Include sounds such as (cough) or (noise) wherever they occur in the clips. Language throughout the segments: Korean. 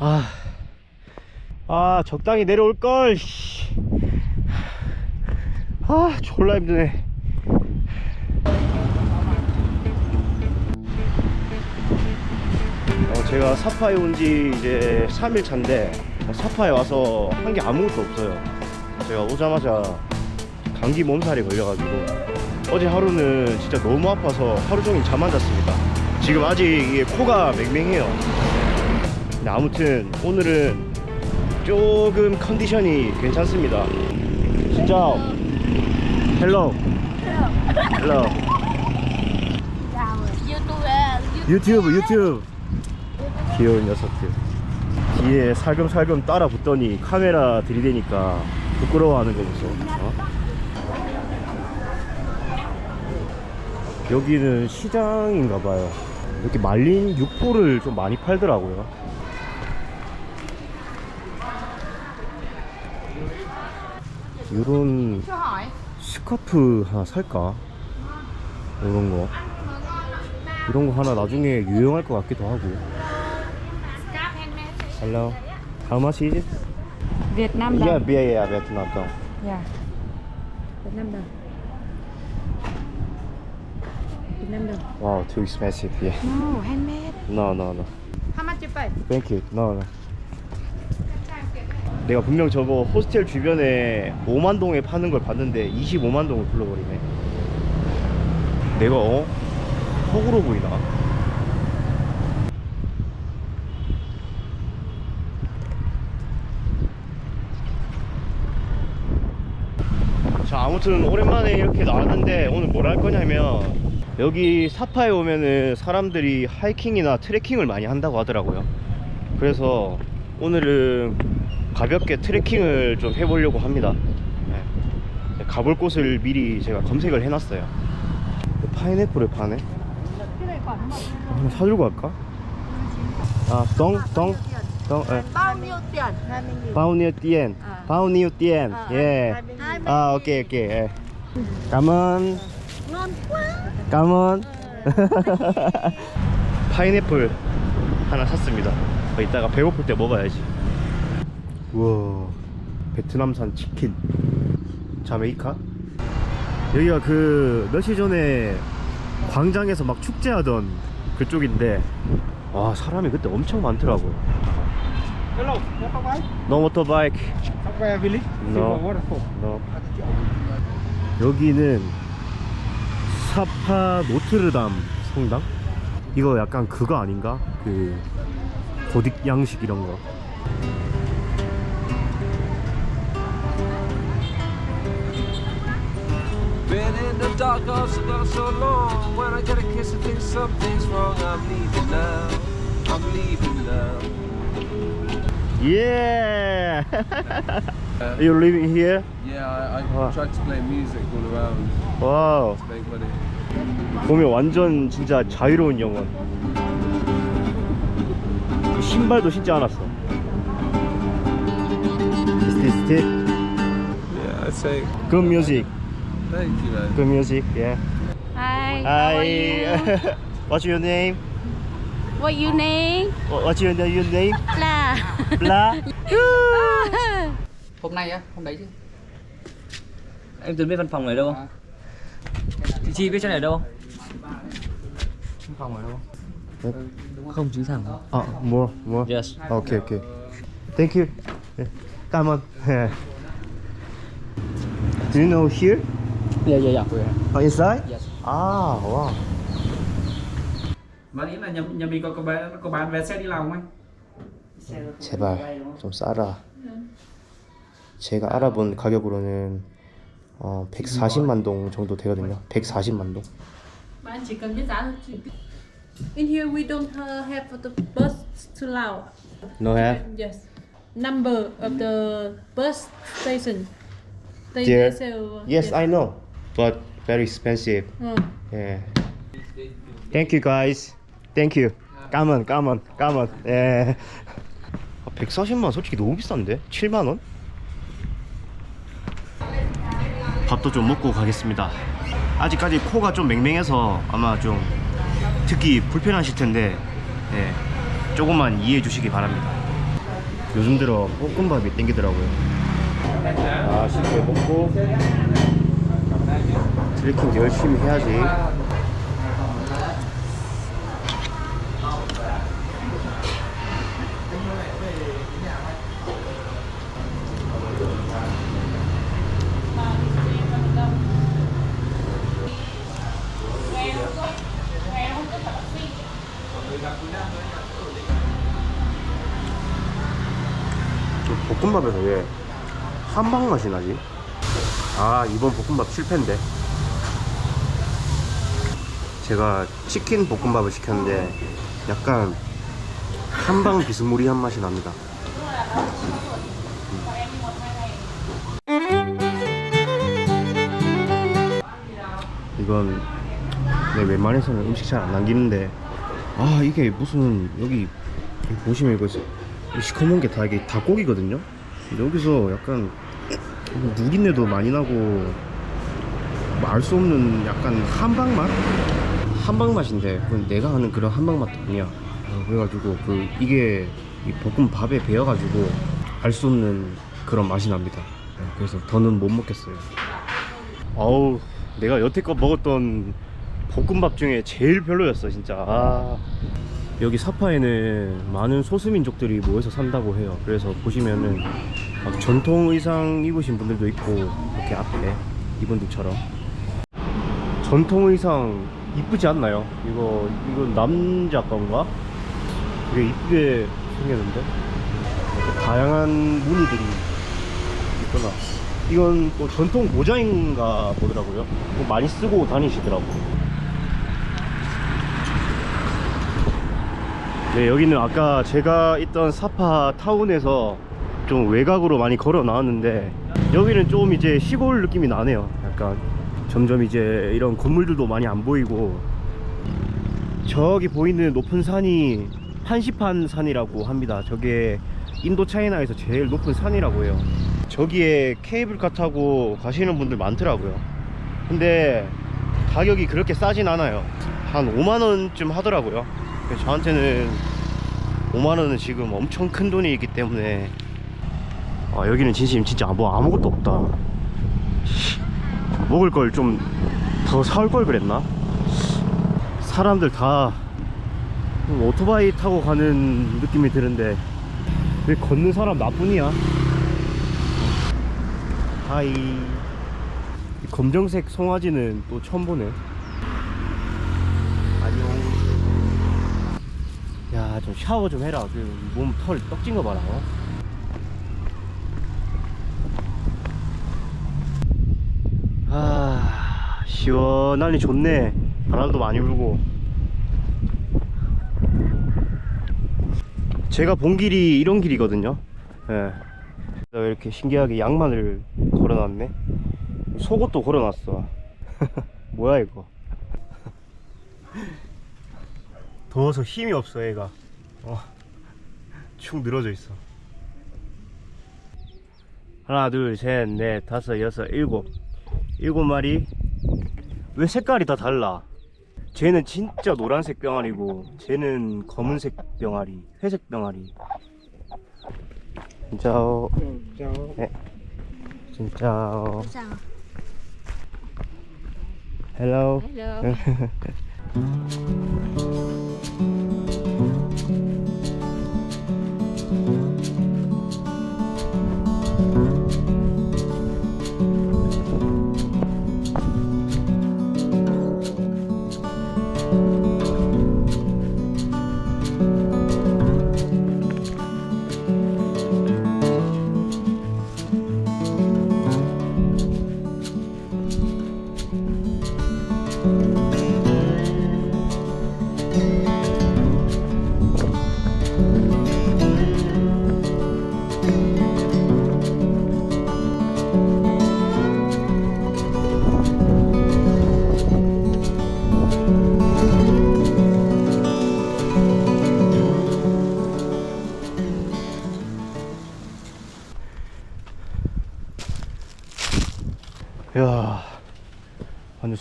아, 아 적당히 내려올 걸. 씨. 아, 졸라 힘드네. 어, 제가 사파에 온 지 이제 3일 차인데 사파에 와서 한 게 아무것도 없어요. 제가 오자마자 감기 몸살이 걸려가지고 어제 하루는 진짜 너무 아파서 하루 종일 잠 안 잤습니다. 지금 아직 이게 코가 맹맹해요. 근데 아무튼 오늘은 조금 컨디션이 괜찮습니다. 진짜 헬로. 헬로. 유튜브 유튜브. 귀여운 녀석들. 뒤에 살금살금 따라 붙더니 카메라 들이대니까 부끄러워하는 거 보소 어? 여기는 시장인가 봐요. 이렇게 말린 육포를 좀 많이 팔더라고요 요런 스카프 하나 살까? 이런 거 이런 거 하나 나중에 유용할 것 같기도 하고 Hello How much is it? Việt Nam Yeah, đồng. beer, yeah, Vietnam đồng Dạ. Việt Nam đồng. Việt Nam đồng. Wow, too expensive, yeah No, handmade. No, no, no How much you pay? Thank you No, no 내가 분명 저거 호스텔 주변에 5만 동에 파는 걸 봤는데 25만 동을 불러버리네 내가 어? 호구로 보이나? 자 아무튼 오랜만에 이렇게 나왔는데 오늘 뭘 할 거냐면 여기 사파에 오면은 사람들이 하이킹이나 트레킹을 많이 한다고 하더라고요 그래서 오늘은 가볍게 트레킹을 좀 해보려고 합니다 네. 가볼 곳을 미리 제가 검색을 해놨어요 파인애플을 파네 사들고 갈까? 아, 똥, 똥, 똥, 예. Bao nhiêu tiền? 20 bao nhiêu tiền? À. bao nhiêu tiền? À, 예. 20 아, 오케이, 오케이. 예. quá. (laughs) 감은. 파인애플 하나 샀습니다. 어, 이따가 배고플 때 먹어야지. 우와, 베트남산 치킨. 자메이카? 여기가 그 며칠 전에 광장에서 막 축제하던 그쪽인데 와 사람이 그때 엄청 많더라고요. Hello, motorbike. No motorbike. Somewhere village. No. 너 여기는 사파 노트르담 성당? 이거 약간 그거 아닌가? 그 고딕 양식 이런 거. Been in the dark oh so, oh, so long. When I get a kiss, I think something's wrong. I'm leaving now. I'm leaving now. Yeah. you living here? Yeah, I, I Wow. tried to play music all around 와우. to make money. 보면 완전 진짜 자유로운 영혼. 신발도 신지 않았어. Is this it? Yeah, I'd say Good music. Good music. Yeah. Hi. How are you? Hi. (laughs) What's your name? What you name? What's your, your name? Là. Bla. (laughs) Hôm nay á, hôm đấy chứ. Em Tuấn biết văn phòng ở đâu không? Chị Chi biết chỗ này ở đâu không? Văn phòng ở đâu? Không chứ thẳng. 아, more, more. Yes. Okay, okay. Thank you. Yeah. Come on. Do you know here? Dạ, dạ, dạ. Oh, inside? Yes. Ah, wow. Mà nghĩ là nhà, nhà mình có có bán có bán vé xe đi Lào không anh? 제발 좀 싸라. 제가 알아본 가격으로는 어, 140만 동 정도 되거든요. 140만 동. Bạn chỉ cần biết giá thôi. In here we don't uh, have the bus to Lao. No have? Yes. Number of the bus station. They, There. they sell. Yes, I know. But very expensive. 어. Yeah. Thank you guys. Thank you. 까만 까만 까만. 예. 아, 140만 원 솔직히 너무 비싼데? 7만 원? 밥도 좀 먹고 가겠습니다. 아직까지 코가 좀 맹맹해서 아마 좀 듣기 불편하실 텐데 예, 조금만 이해해 주시기 바랍니다. 요즘 들어 볶음밥이 땡기더라고요. 맛있게 먹고 트레킹 열심히 해야지. 저 볶음밥에서 왜 한방 맛이 나지? 아 이번 볶음밥 실패인데 제가 치킨 볶음밥을 시켰는데 약간 한방 비스무리한 맛이 납니다 이건 내 웬만해서는 음식 잘 안 남기는데 아 이게 무슨 여기 보시면 이거 이 시커먼 게 다 이게 닭고기거든요 여기서 약간 누린내도 많이 나고 알 수 없는 약간 한방 맛? 한방 맛인데 그건 내가 하는 그런 한방 맛도 아니야. 어, 그래가지고 그 이게 이 볶음밥에 배어가지고 알 수 없는 그런 맛이 납니다. 네, 그래서 더는 못 먹겠어요. 아우 내가 여태껏 먹었던 볶음밥 중에 제일 별로였어 진짜. 아. 여기 사파에는 많은 소수민족들이 모여서 산다고 해요. 그래서 보시면은 막 전통 의상 입으신 분들도 있고 이렇게 앞에 이분들처럼. 전통 의상 이쁘지 않나요? 이거 이거 남자 건가? 되게 이쁘게 생겼는데? 다양한 무늬들이 있구나. 이건 또 전통 모자인가 보더라고요. 뭐 많이 쓰고 다니시더라고 네 여기는 아까 제가 있던 사파 타운에서 좀 외곽으로 많이 걸어 나왔는데 여기는 좀 이제 시골 느낌이 나네요 약간 점점 이제 이런 건물들도 많이 안 보이고. 저기 보이는 높은 산이 판시판 산이라고 합니다. 저게 인도 차이나에서 제일 높은 산이라고 해요. 저기에 케이블카 타고 가시는 분들 많더라고요. 근데 가격이 그렇게 싸진 않아요. 한 5만원쯤 하더라고요. 저한테는 5만원은 지금 엄청 큰 돈이기 때문에. 아 여기는 진심 진짜 뭐 아무것도 없다 먹을 걸 좀 더 사올 걸 그랬나? 사람들 다 오토바이 타고 가는 느낌이 드는데 왜 걷는 사람 나뿐이야? 하이 이 검정색 송아지는 또 처음 보네 안녕 야좀 샤워 좀 해라 그몸털 떡진 거 봐라 어? 아 시원하니 좋네. 바람도 많이 불고. 제가 본 길이 이런 길이거든요. 예. 왜 이렇게 신기하게 양만을 걸어놨네. 속옷도 걸어놨어. (laughs) 뭐야 이거? (laughs) 더워서 힘이 없어 얘가. 어. 축 늘어져 있어. 하나 둘 셋 넷 다섯 여섯 일곱. 일곱 마리 왜 색깔이 다 달라 쟤는 진짜 노란색 병아리고 쟤는 검은색 병아리 회색 병아리 진짜 네. 진짜 Sao? 헬로 Hello. (laughs) 야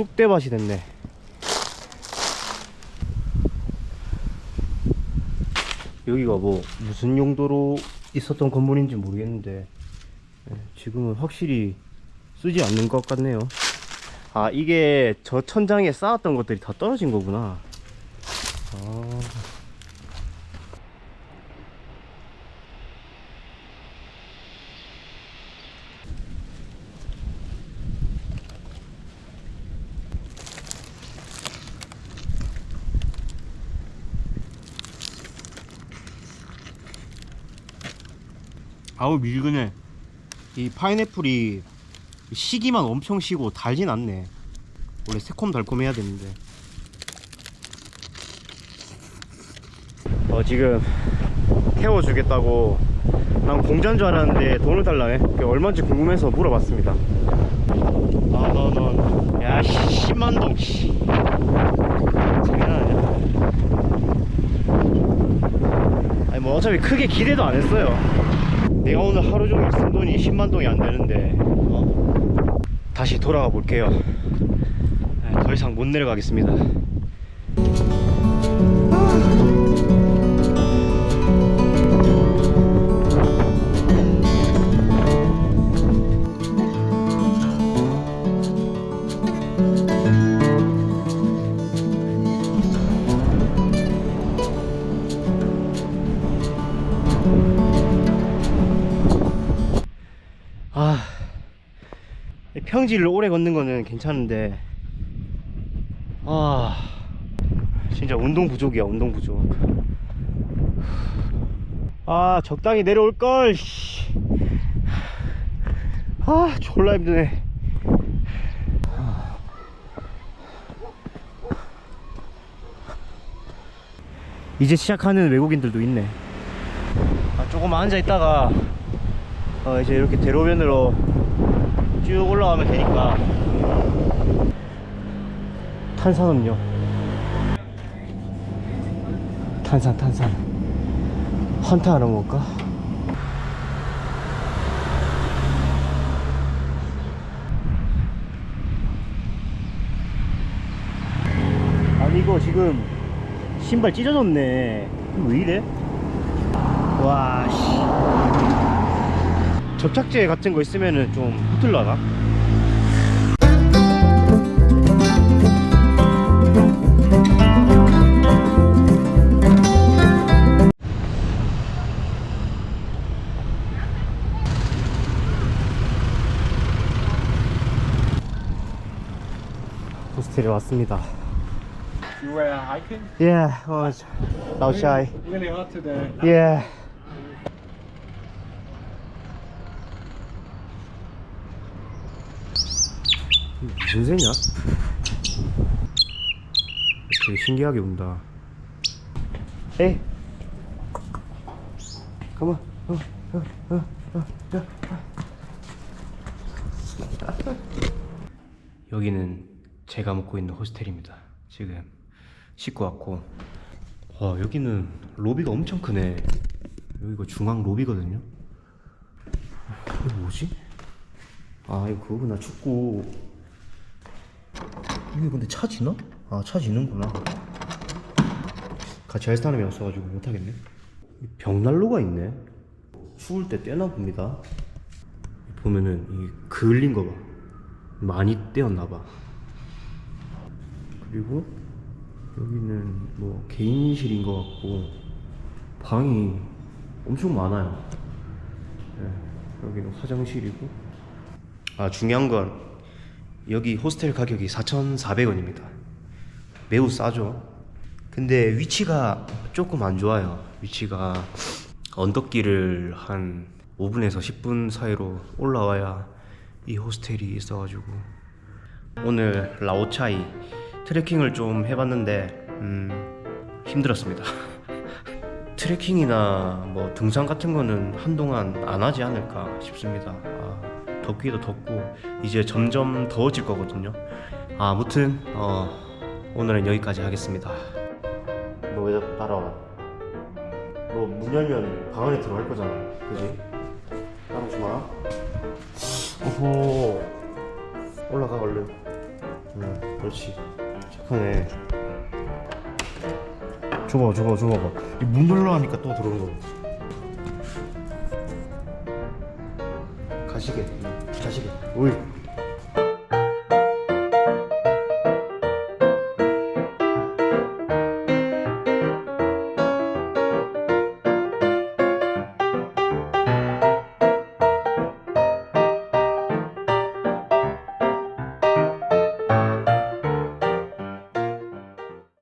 쑥대밭이 됐네 여기가 뭐 무슨 용도로 있었던 건물인지 모르겠는데 예, 지금은 확실히 쓰지 않는 것 같네요. 아 이게 저 천장에 쌓았던 것들이 다 떨어진 거구나. 아. 아우 밀그네. 이 파인애플이 시기만 엄청 시고 달진 않네. 원래 새콤달콤 해야 되는데. 어 지금 태워주겠다고 난 공짜인 줄 알았는데 돈을 달라네. 그게 얼마인지 궁금해서 물어봤습니다. 아너너 야 씨, 10만 동 씨. 장난 아니야. 아니 뭐 어차피 크게 기대도 안 했어요. 내가 오늘 하루 종일 쓴 돈이 10만 동이 안 되는데 어? 다시 돌아가 볼게요. 네, 더 이상 못 내려가겠습니다. 평지를 오래 걷는 거는 괜찮은데. 아 진짜 운동 부족이야 운동 부족. 아 적당히 내려올 걸. 아 졸라 힘드네. 이제 시작하는 외국인들도 있네. 아, 조금 앉아 있다가 어, 이제 이렇게 대로변으로 쭉 올라가면 되니까. 탄산음료. 탄산 탄산. 헌타 하나 먹을까? 아니 이거 지금 신발 찢어졌네. 왜 이래? 와씨 접착제 같은 거 있으면은 좀 붙을라나? 호스텔에 왔습니다. You were hiking? Yeah, was now shy. Really hot today. Yeah. 무슨 새냐? 되게 신기하게 운다. 에이. 어, 어, 어, 어. 여기는 제가 묵고 있는 호스텔입니다. 지금 씻고 왔고 와 여기는 로비가 엄청 크네 여기가 중앙 로비거든요 이거 뭐지? 아 이거 그거구나 축구 이게 근데 차 지나? 아 차 지는구나. 같이 할 사람이 없어가지고 못하겠네. 이 벽난로가 있네. 추울 때 떼나 봅니다. 보면은 이 그을린 거봐. 많이 떼었나 봐. 그리고 여기는 뭐 개인실인 것 같고 방이 엄청 많아요. 네, 여기는 화장실이고. 아 중요한 건 여기 호스텔 가격이 4,400원입니다. 매우 싸죠. 근데 위치가 조금 안 좋아요. 위치가 언덕길을 한 5분에서 10분 사이로 올라와야 이 호스텔이 있어가지고 오늘 라오차이 트레킹을 좀 해봤는데 음, 힘들었습니다. (laughs) 트레킹이나 뭐 등산 같은 거는 한동안 안 하지 않을까 싶습니다. 아, 덥기도 덥고 이제 점점 더워질 거거든요. 아, 아무튼 어, 오늘은 여기까지 하겠습니다. 너 왜 자꾸 따라와? 너 문 열면 방 안에 들어갈 거잖아, 그지? 따라오지 마. 오호, 올라가 얼른. 응, 그렇지. 착하네. 줘봐, 줘봐, 줘봐봐. 문 열려 하니까 또 들어오는 거. 가시게 가시게 오이